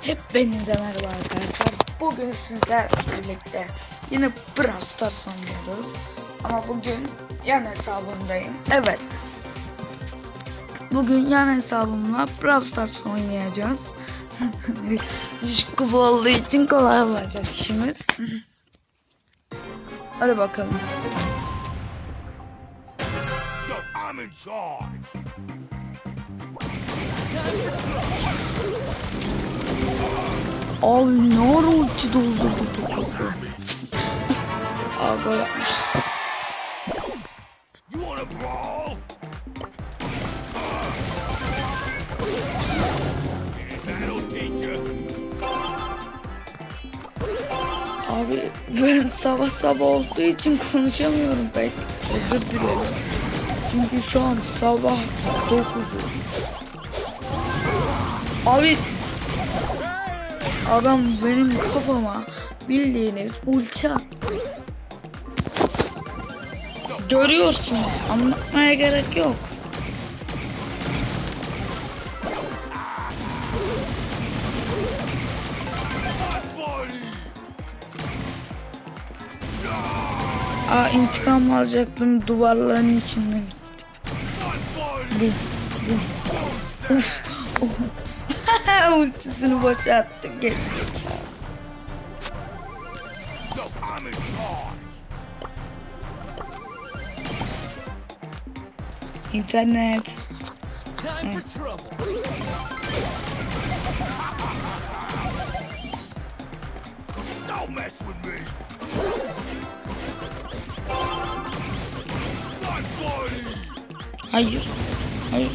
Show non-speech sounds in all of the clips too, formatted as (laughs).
Hepinize merhaba arkadaşlar. Bugün sizlerle birlikte yine Brawl Stars oynuyoruz. Ama bugün yan hesabımdayım. Evet. Bugün yan hesabımla Brawl Stars oynayacağız. (laughs) Kubu olduğu için kolay olacak işimiz. (laughs) Hadi bakalım. I'm in charge. Abi ne ara ulti doldurdu bu topu. Aga yapmış. You wanna brawl? That'll teach you. Abi ben sabah sabah olduğu için konuşamıyorum pek. Özür dilerim. Çünkü şu an sabah 9'u. Abi adam benim kafama bildiğiniz ulti. Görüyorsunuz. Anlatmaya gerek yok. Aa intikam alacaktım duvarların içinden. Body. Bum bum. Uf. Uf. Ultisini boşa attı gerizekalı. Yo, I'm in charge. İnternet. Time for trouble. Don't mess with me. My body. Hayır. Hayır.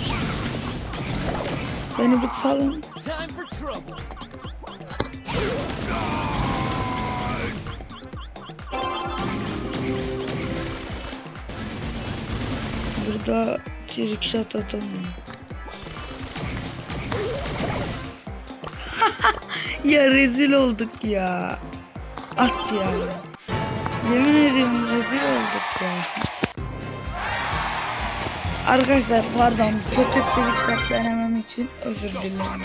Beni bir salın. Time for trouble. Burada trick shot atamıyor. (laughs) ya rezil olduk ya. At ya. Yemin ediyorum rezil olduk ya. Arkadaşlar pardon kötü shot denemem için özür dilerim.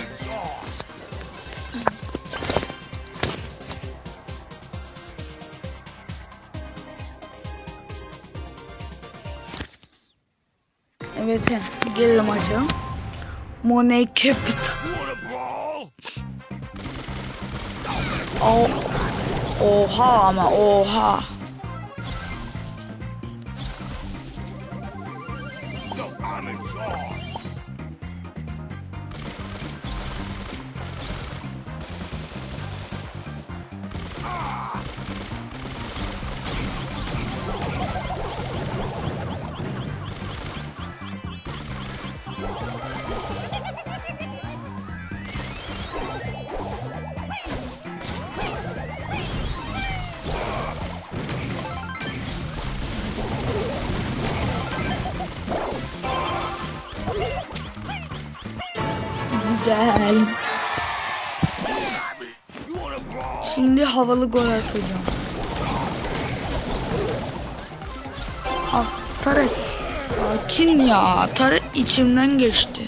Evet gelelim aşağı. Money Capital. You wanna brawl? O oha ama oha. Güzel. Şimdi havalı gol atacağım. Al Tarık. Sakin ya. Tarık içimden geçti.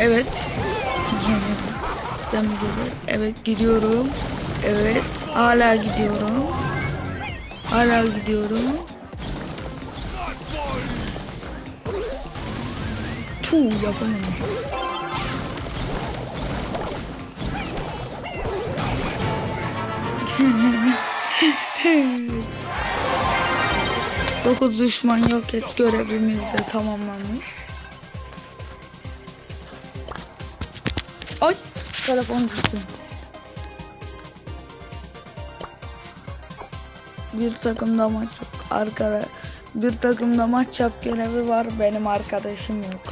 Evet. Evet gidiyorum. Evet. Hala gidiyorum. Hala gidiyorum. Puh yapamadım. (laughs) Dokuz düşman yok et görevimiz de tamamlanmış. Ay telefon düştü. Bir takımda maç yok. Arkada bir takımda maç yap görevi var. Benim arkadaşım yok.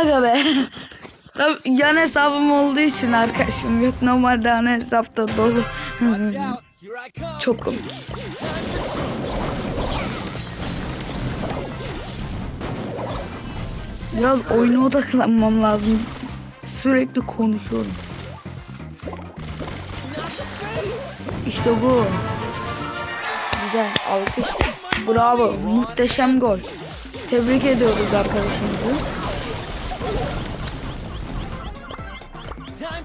Aga be. (laughs) Yan hesabım olduğu için arkadaşım yok. Normalde ana hesapta dolu. (laughs) Çok komik. Biraz oyuna odaklanmam lazım. Sürekli konuşuyorum. İşte bu. Güzel. Alkış. Bravo. Muhteşem gol. Tebrik ediyoruz arkadaşımızı. Güzel.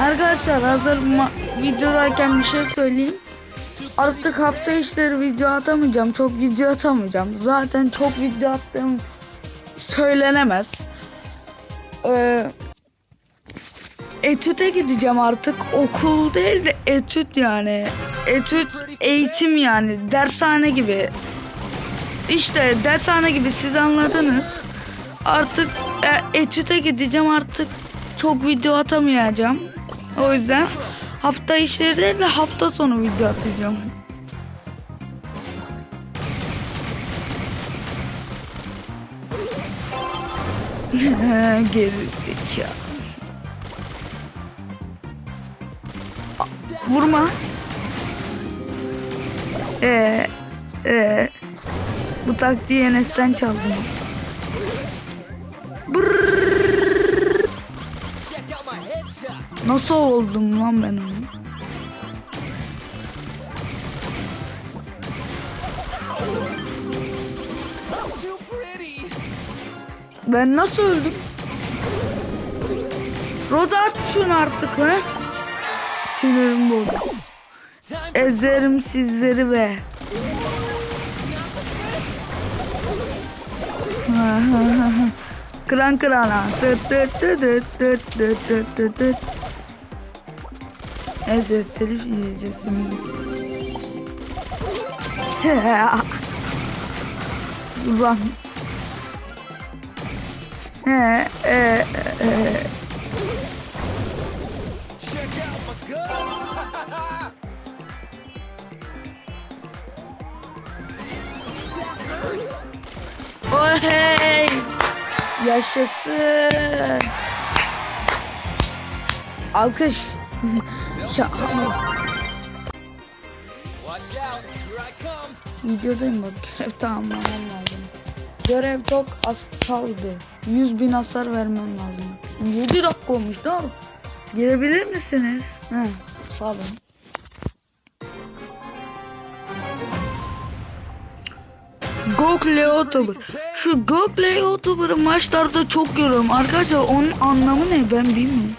Arkadaşlar hazır videodayken bir şey söyleyeyim. Artık hafta içleri video atamayacağım. Çok video atamayacağım. Zaten çok video attığım söylenemez. Ee, etüte gideceğim artık. Okul değil de etüt yani. Etüt eğitim yani. Dershane gibi. İşte dershane gibi siz anladınız. Artık e, etüte gideceğim artık. Çok video atamayacağım. O yüzden hafta içleri değil de hafta sonu video atacağım. Geri zekalı. Vurma. Ee, ee, bu taktiği Enes'ten çaldım. Headshot. Nasıl oldum lan ben onu? Ben nasıl öldüm? Roza at şunu artık ha. Sinirim for Ezerim sizleri be. (laughs) Kıran kırana. Tıt tıt tıt tıt tıt tıt tıt tıt. Neyse telif şimdi. (laughs) Ulan. He, e, e, e. hey! Yaşasın. Alkış. (laughs) Come. Videodayım bak görev tamamlamam lazım. Görev çok az kaldı. 100 bin hasar vermem lazım. 7 dakika olmuş da. Girebilir misiniz? He, sağ olun. Google YouTuber. Şu Google YouTuber'ı maçlarda çok görüyorum. Arkadaşlar onun anlamı ne ben bilmiyorum.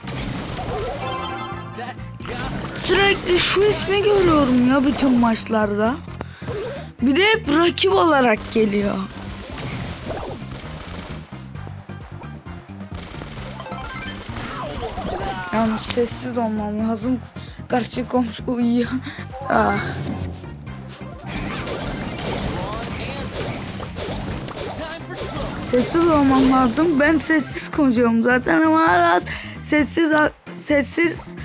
Sürekli şu ismi görüyorum ya bütün maçlarda. Bir de hep rakip olarak geliyor. Yalnız sessiz olmam lazım. Karşı komşu uyuyor. Ah. Sessiz olmam lazım. Ben sessiz konuşuyorum zaten ama hala sessiz sessiz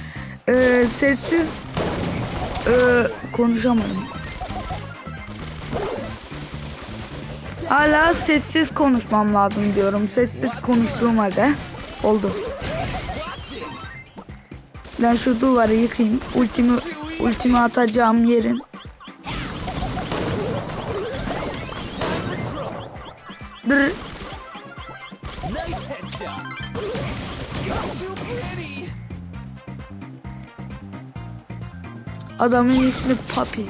e, sessiz e, konuşamadım. Hala sessiz konuşmam lazım diyorum. Sessiz konuştuğum halde oldu. Ben şu duvarı yıkayayım. Ultimi ultimi atacağım yerin. Dır. Adamın ismi Papi. (laughs)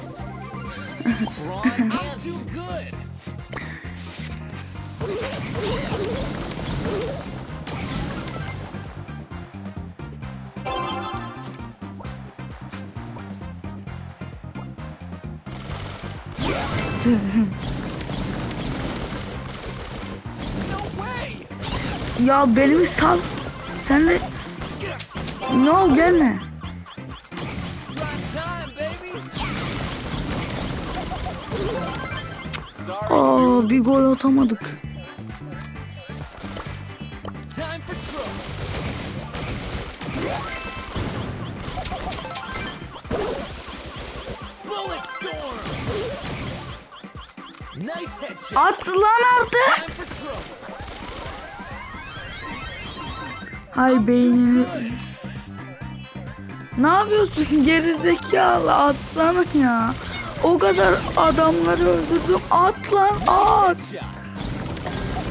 Ya beni sal. Sen de... No gelme. Aa bir gol atamadık. At lan artık. Hay beynini. Ne yapıyorsun geri zekalı atsana ya. O kadar adamları öldürdüm. At lan at.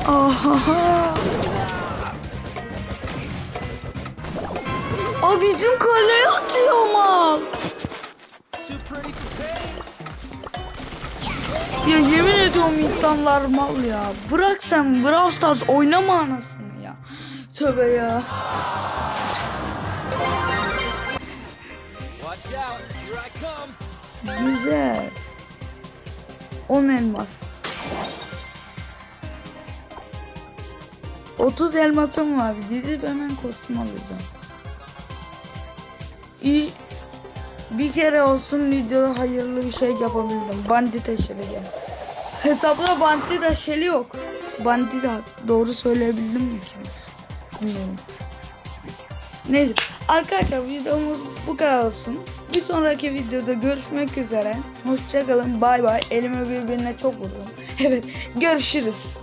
Aha. Aa bizim kaleye atıyor mal. Ya yemin ediyorum insanlar mal ya. Bırak sen Brawl Stars oynama anasını ya. Tövbe ya. Güzel. 10 elmas. 30 elmasım var. Gidip hemen kostüm alacağım. İyi. Bir kere olsun videoda hayırlı bir şey yapabildim. Bandit eşeli gel. Hesapta bandit eşeli yok. Bandit doğru söyleyebildim mi ki? Bilmiyorum. Neyse arkadaşlar videomuz bu kadar olsun. Bir sonraki videoda görüşmek üzere. Hoşçakalın bay bay. Elimi birbirine çok vurdum. (laughs) Evet görüşürüz.